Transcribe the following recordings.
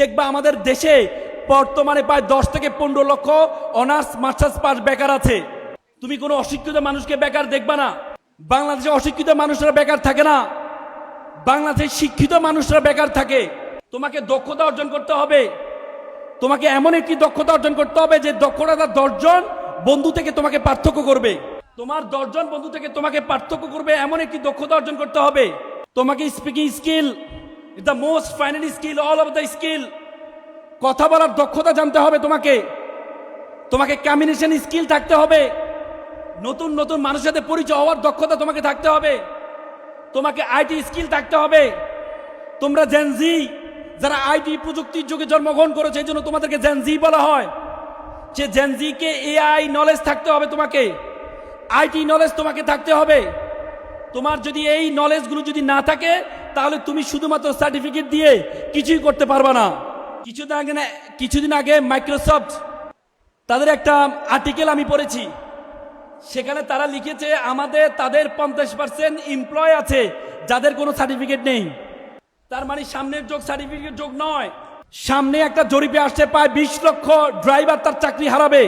দেখবা আমাদের দেশে বর্তমানে প্রায় দশ থেকে পনেরো লক্ষ অনার্স, মাস্টার্স পাস বেকার আছে। তুমি কোনো অশিক্ষিত মানুষকে বেকার দেখবা না। বাংলাদেশে অশিক্ষিত মানুষরা বেকার থাকে না। বাংলাদেশে শিক্ষিত মানুষরা বেকার থাকে। তোমাকে দক্ষতা অর্জন করতে হবে। তোমাকে এমন একটি দক্ষতা অর্জন করতে হবে যে দক্ষতা দশজন বন্ধু থেকে তোমাকে পার্থক্য করবে। তোমার দশজন বন্ধু থেকে তোমাকে পার্থক্য করবে, এমন একটি দক্ষতা অর্জন করতে হবে। তোমাকে speaking skill the most final skill all of the skill কথা বলার দক্ষতা জানতে হবে তোমাকে। তোমাকে কম্বিনেশন স্কিল থাকতে হবে। নতুন নতুন মানুষের সাথে পরিচয় হওয়ার দক্ষতা তোমাকে থাকতে হবে। তোমাকে আইটি স্কিল থাকতে হবে। তোমরা জেনজি যারা আইটি প্রযুক্তির যুগে জন্মগ্রহণ করেছে, এই জন্য তোমাদেরকে জেনজি বলা হয়। যে জেনজিকে এআই নলেজ থাকতে হবে তোমাকে। আইটি নলেজ তোমাকে থাকতে হবে। তোমার যদি এই নলেজগুলো যদি না থাকে তাহলে তুমি শুধুমাত্র সার্টিফিকেট দিয়ে কিছুই করতে পারবে না। কিছুদিন আগে কিছুদিন আগে মাইক্রোসফট তাদের একটা আর্টিকেল আমি পড়েছি। সেখানে তারা লিখেছে, আমাদের, তাদের পঞ্চাশ পার্সেন্ট এমপ্লয় আছে, যাদের কোনো সার্টিফিকেট নেই। তার মানে সামনের যোগ সার্টিফিকেট যোগ নয়। সামনে একটা জরিপে আসছে, প্রায় বিশ লক্ষ ড্রাইভার তার চাকরি হারাবে।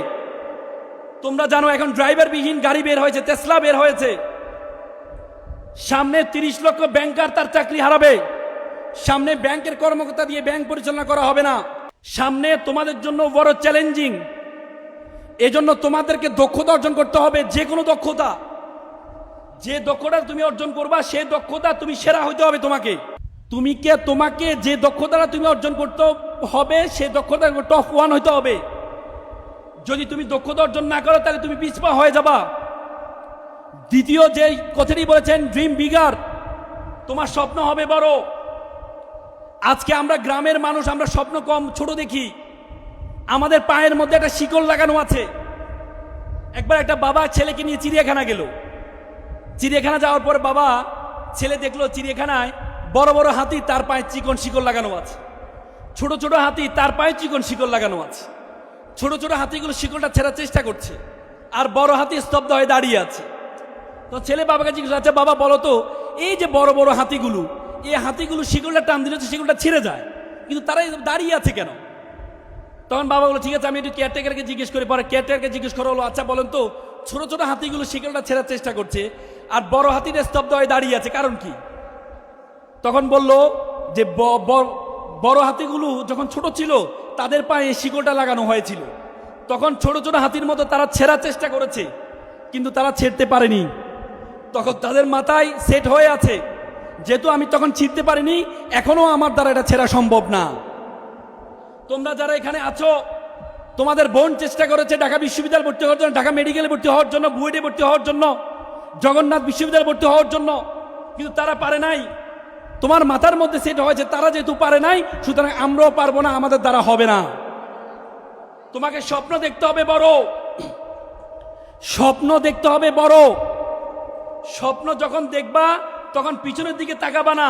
তোমরা জানো, এখন ড্রাইভারবিহীন গাড়ি বের হয়েছে তেসলা বের হয়েছে। সামনে তিরিশ লক্ষ ব্যাংকার তার চাকরি হারাবে। সামনে ব্যাংকের কর্মকর্তা দিয়ে ব্যাংক পরিচালনা করা হবে না। সামনে তোমাদের জন্য বড় চ্যালেঞ্জিং এজন্য তোমাদেরকে দক্ষতা অর্জন করতে হবে যে কোনো দক্ষতা। যে দক্ষতা তুমি অর্জন করবা, সে দক্ষতা তুমি সেরা হইতে হবে তোমাকে। তুমি কে, তোমাকে যে দক্ষতাটা তুমি অর্জন করতে হবে, সে দক্ষতা টপ ওয়ান হইতে হবে। যদি তুমি দক্ষতা অর্জন না করো, তাহলে তুমি পিছপা হয়ে যাবা। দ্বিতীয় যে কথাটি বলেছেন ড্রিম বিগার তোমার স্বপ্ন হবে বড়। আজকে আমরা গ্রামের মানুষ, আমরা স্বপ্ন কম, ছোট দেখি। আমাদের পায়ের মধ্যে একটা শিকল লাগানো আছে। একবার একটা বাবা ছেলেকে নিয়ে চিড়িয়াখানা গেল। চিড়িয়াখানা যাওয়ার পর বাবা ছেলে দেখল চিড়িয়াখানায় বড় বড় হাতি, তার পায়ে চিকন শিকল লাগানো আছে। ছোট ছোট হাতি, তার পায়ে চিকন শিকল লাগানো আছে। ছোট ছোট হাতিগুলো শিকলটা ছেড়ার চেষ্টা করছে। আর বড় হাতি স্তব্ধ হয়ে দাঁড়িয়ে আছে। তো ছেলে বাবাকে জিজ্ঞেস আচ্ছা বাবা, বলো তো, এই যে বড় বড় হাতিগুলো, এই হাতিগুলো শিকলটা টান দিলে শিকলটা ছিঁড়ে যায়, কিন্তু তারা এই দাঁড়িয়ে আছে কেন? তখন বাবা বলো ঠিক আছে, আমি একটু কেয়ারটেকারকে জিজ্ঞেস করি, পরে কেয়ারটেকারকে জিজ্ঞেস করা হলো আচ্ছা বলেন তো, ছোট ছোট হাতিগুলো শিকলটা ছেড়ার চেষ্টা করছে, আর বড় হাতিটা স্তব্ধ হয়ে দাঁড়িয়ে আছে, কারণ কি? তখন বলল যে বড় হাতিগুলো যখন ছোট ছিল, তাদের পায়ে শিকলটা লাগানো হয়েছিল। তখন ছোট ছোট হাতির মতো তারা ছেঁড়ার চেষ্টা করেছে, কিন্তু তারা ছেড়তে পারেনি। তখন তাদের মাথায় সেট হয়ে আছে। যেহেতু আমি তখন ছিঁড়তে পারিনি এখনও আমার দ্বারা এটা ছেঁড়া সম্ভব না। তোমরা যারা এখানে আছো, তোমাদের বোন চেষ্টা করেছে ঢাকা বিশ্ববিদ্যালয় ভর্তি হওয়ার জন্য, ঢাকা মেডিকেলে ভর্তি হওয়ার জন্য, বুয়েটে ভর্তি হওয়ার জন্য, জগন্নাথ বিশ্ববিদ্যালয়ে ভর্তি হওয়ার জন্য, কিন্তু তারা পারে নাই। তোমার মাথার মধ্যে সেট হয়েছে, তারা যেহেতু পারে নাই, সুতরাং আমরাও পারব না, আমাদের দ্বারা হবে না। তোমাকে স্বপ্ন দেখতে হবে বড়। স্বপ্ন দেখতে হবে বড়। স্বপ্ন যখন দেখবা তখন পিছনের দিকে তাকাবা না।